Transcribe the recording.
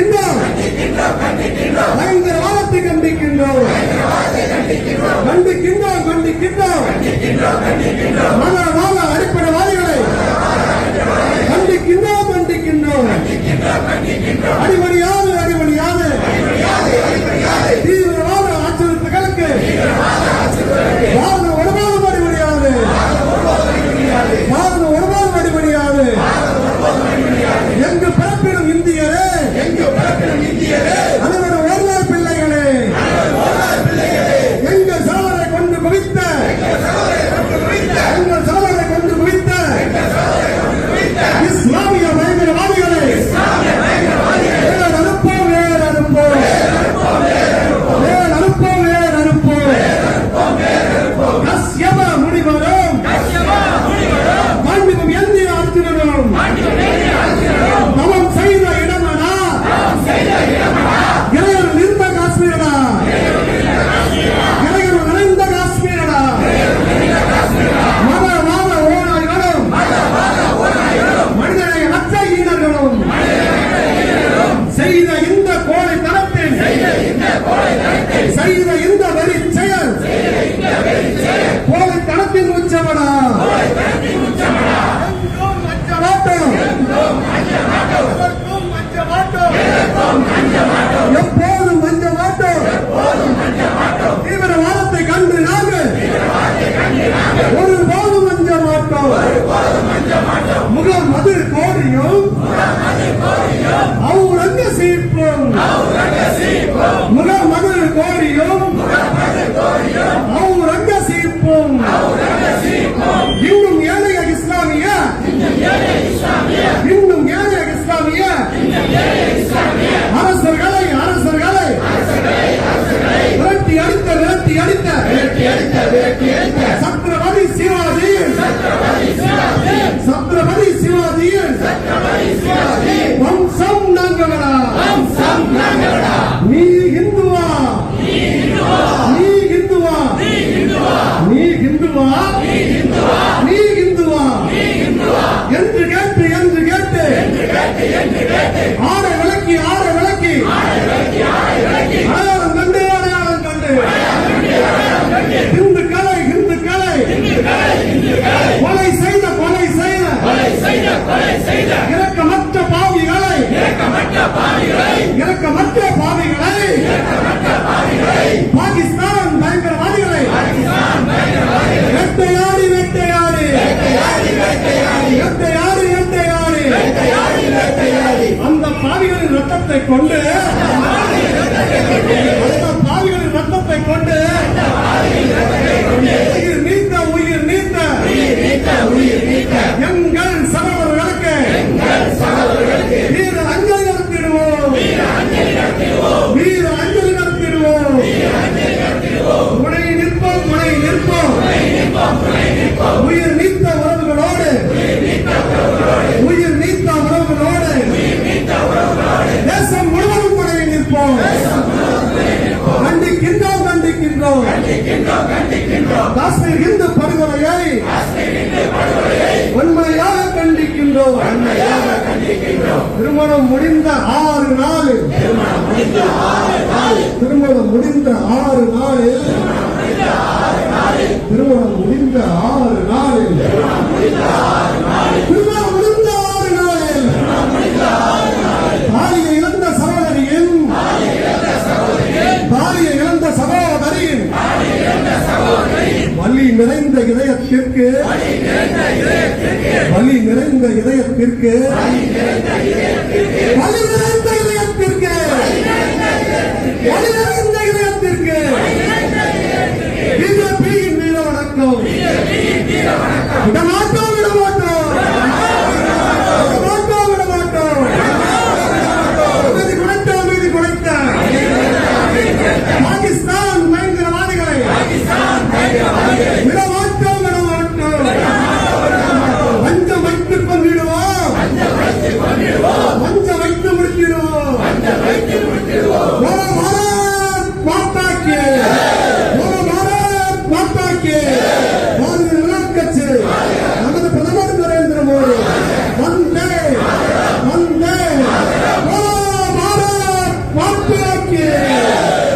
கண்டிக்கின்றோம். பயங்கரவாதத்தை கண்டிக்கின்றோம். கண்டிக்கின்றோம். கண்டிக்கின்றோம். மதவாத அடிப்படைவாதிகளை தவம் செய்த இடமடா இளையர் நின்ற காஷ்மீரடா இளையர் நிறைந்த காஷ்மீரடா மத வாத ஓநாய்களும் மனிதனை அற்ற ஈனர்களும் செய்த இந்த கோழை தரத்தில் செய்த இந்த வரி செயல் இந்துவா நீ இந்துவா என்று கேட்டு என்று கேட்டு. ஆடை விளக்கி ஆடை விளக்கி. அடையாளம் கண்டு அடையாளம் கண்டு. இந்து கலை இந்து கலை. கொலை செய்த கொலை செய்த. இரக்கமற்ற కొండ. கண்டிக்கின்றோம் காஷ்மீர் இந்து படுகொலையை உண்மையாக கண்டிக்கின்றோம். திருமணம் முடிந்த ஆறு நாள் திருமணம் முடிந்த ஆறு நாள் திருமணம் முடிந்த ஆறு நாள் வலி நிறைந்த இதயத்திற்கு. வலி நிறைந்த இதயத்திற்கு. வலி